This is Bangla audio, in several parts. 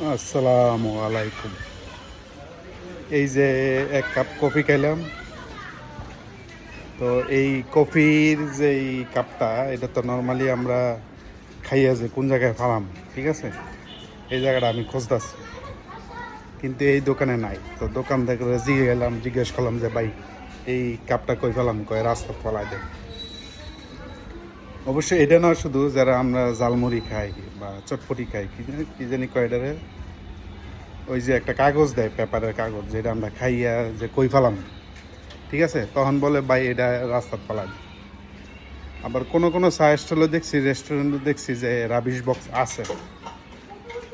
আসসালামু আলাইকুম এই যে এক কাপ কফি খাইলাম। তো এই কফির যে কাপটা, এটা তো নর্মালি আমরা খাইয়া যে কোন জায়গায় ফালাম, ঠিক আছে? এই জায়গাটা আমি খুঁজতেছি। কিন্তু এই দোকানে নাই। তো দোকান থেকে জিগে গেলাম, জিজ্ঞেস করলাম যে, ভাই, এই কাপটা কই ফেলাম? কয় রাস্তা ফলাই দেয় অবশ্যই এটা না শুধু যারা আমরা জালমুড়ি খাই বা চটপটি খাই, কি জানি কি জানি কয় ওই যে একটা কাগজ দেয়, পেপারের কাগজ, যেটা আমরা খাইয়া যে কই ফেলাম। ঠিক আছে? তখন বলে, ভাই, এটা রাস্তার ফেলান আবার কোনো কোনো চা স্টলে দেখছি রেস্টুরেন্টে দেখছি যে রাবিশ বক্স আছে।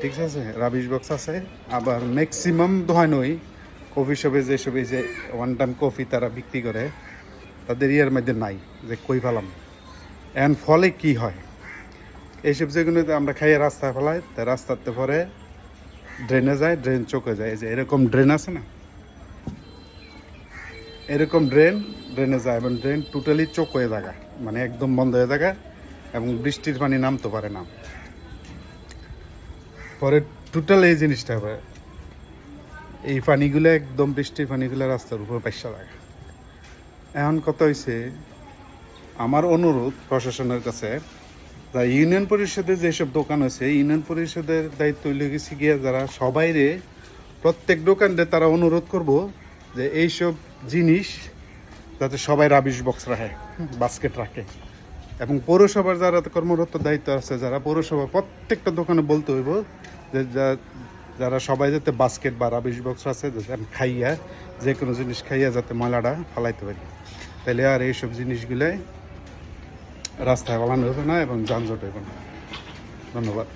ঠিক আছে? রাবিশ বক্স আছে। আবার ম্যাক্সিমাম ওই কফি শপে যেসব এই যে ওয়ান টাইম কফি তারা বিক্রি করে, তাদের ইয়ার মধ্যে নাই যে কই ফেলাম। এন ফলে কি হয়? এইসব যেগুলোতে আমরা খাইয়ে রাস্তায় ফেলাই, তা রাস্তাতে পরে ড্রেনে যায় ড্রেন চোখে যায়। এই যে এরকম ড্রেন আছে না? এরকম ড্রেন ড্রেনে যায় এবং ড্রেন টোটালি চোখ হয়ে থাকা মানে একদম বন্ধ হয়ে থাকা এবং বৃষ্টির পানি নামতে পারে না। পরে টোটাল এই জিনিসটা হবে। এই পানিগুলো একদম বৃষ্টির পানিগুলো রাস্তার উপর পাইসা থাকে এখন কথা হয়েছে আমার অনুরোধ প্রশাসনের কাছে ইউনিয়ন পরিষদের যেসব দোকান আছে, ইউনিয়ন পরিষদের দায়িত্ব লেগেছে গিয়ে যারা সবাইরে প্রত্যেক দোকানরে তারা অনুরোধ করব যে এইসব জিনিস যাতে সবাই রাবিশ বক্স রাখে বাস্কেট রাখে। এবং পৌরসভার যারা কর্মরত দায়িত্ব আছে, যারা পৌরসভা প্রত্যেকটা দোকানে বলতে হইব যে যারা সবাই যাতে বাস্কেট বা রাবিশ বক্স আছে, যাতে আমি খাইয়া যে কোনো জিনিস খাইয়া যাতে ময়লাটা ফালাইতে পারি। তাহলে আর এইসব জিনিসগুলাই রাস্তায় বানানো হতো না এবং যানজট হতো না। ধন্যবাদ।